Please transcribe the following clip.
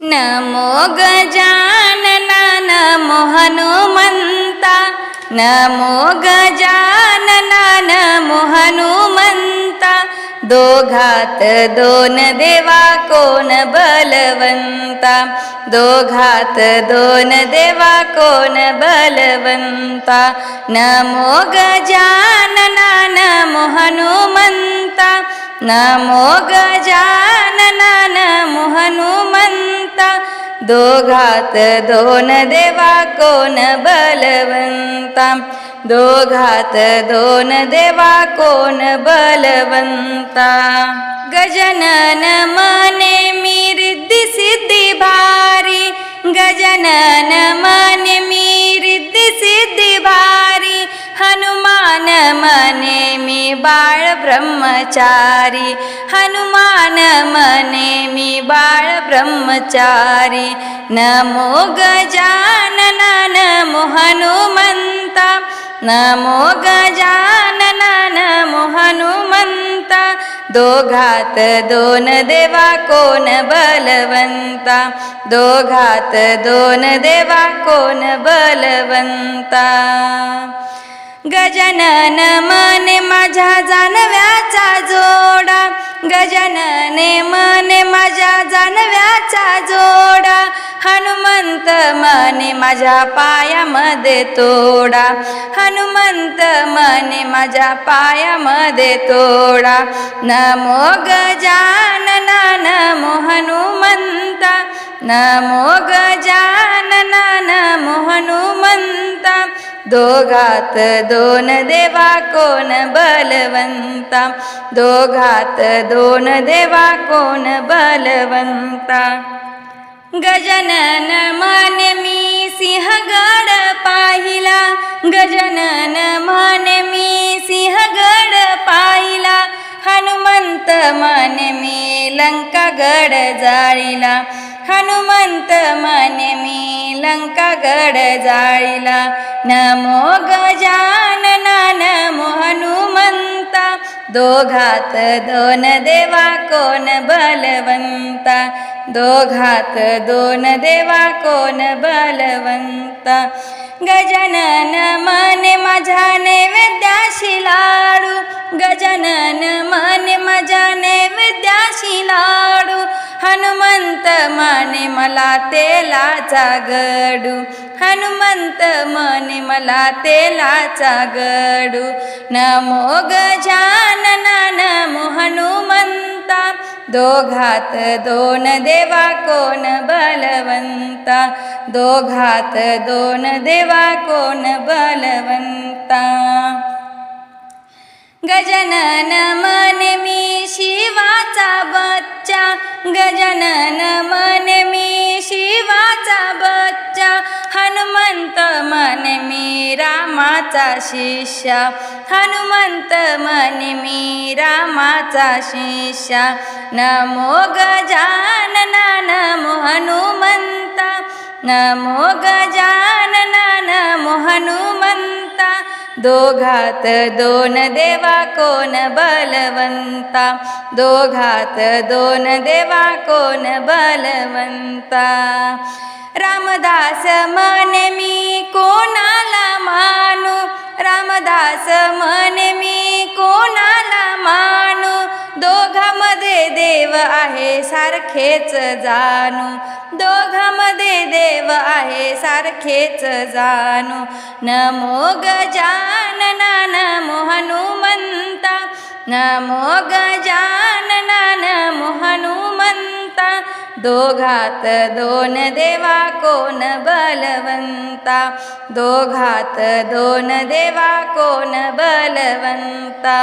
नमो गजानना नमो हनुमंता नमो गजानना नमो हनुमंता दोघात दोन देवा कोण बलवंता दोघात दोन देवा कोण बलवंता नमो गजानना नमो हनुमंता नमो गजानना दोघात दोन देवा कोण बलवंता? दोघात दोन देवा कोण बलवंता? गजनन मने मी रिद्धी सिद्धी भारी गजनन मने मने मी बाळ ब्रह्मचारी हनुमान मने मी बाळ ब्रह्मचारी नमो गजानना नमो हनुमंता नमो गजानना नमो हनुमंता दोघात दोन देवा कोण बलवंता दोघात दोन देवा कोण बलवंता. गजानन मने माझ्या जानव्याचा जोडा. गजानने मने माझ्या जानव्याचा जोडा. हनुमंत मने माझ्या पायामध्ये तोडा. हनुमंत मने माझ्या पायामध्ये तोडा. नमो गजानना नमो हनुमंता. नमो गजान दोघात दोन देवा कोण बलवंता? दोघात दोन देवा कोण बलवंता? गजनन मान मी सिंहगड पाहिला। गजनन मान मी सिंहगड पाहिला। हनुमंत मान मी लंकागड जाळीला। हनुमंत मन मी लंकागड जाळीला. नमो गजानना नमो हनुमंता. दोघात दोन देवा कोण बलवंता? दोघात दोन देवा कोण बलवंता? गजानन मने माझ्या नैवेद्य हनुमंत माने मला तेलाचा गडू हनुमंत मने मला तेलाचा गडू नमो गजानना नमो हनुमंता. दोघात दोन देवा कोण बलवंता. दोघात दोन देवा कोण बलवंता. गजनन मन मी जनन मन मी शिवाचा बच्चा हनुमंत मन मी रामाचा शिष्या हनुमंत मन मी रामाचा शिष्या. नमो गजानना नमो हनुमंता नमो गजानना नमो हनुमंता. दोघात दोन देवा कोण बलवंता? दोघात दोन देवा कोण बलवंता? रामदास म्हणे मी कोणाला मानू? रामदास म्हणे मी कोणाला मानू? दोघामध्ये देव आहे सारखेच जाणू. मध्ये देव आहे सारखेच जाणू. नमो गजानना नमो हनुमंता नमो गजानना नमो हनुमंता दोघात दोन देवा कोण बलवंता. दोघात दोन देवा कोण बलवंता.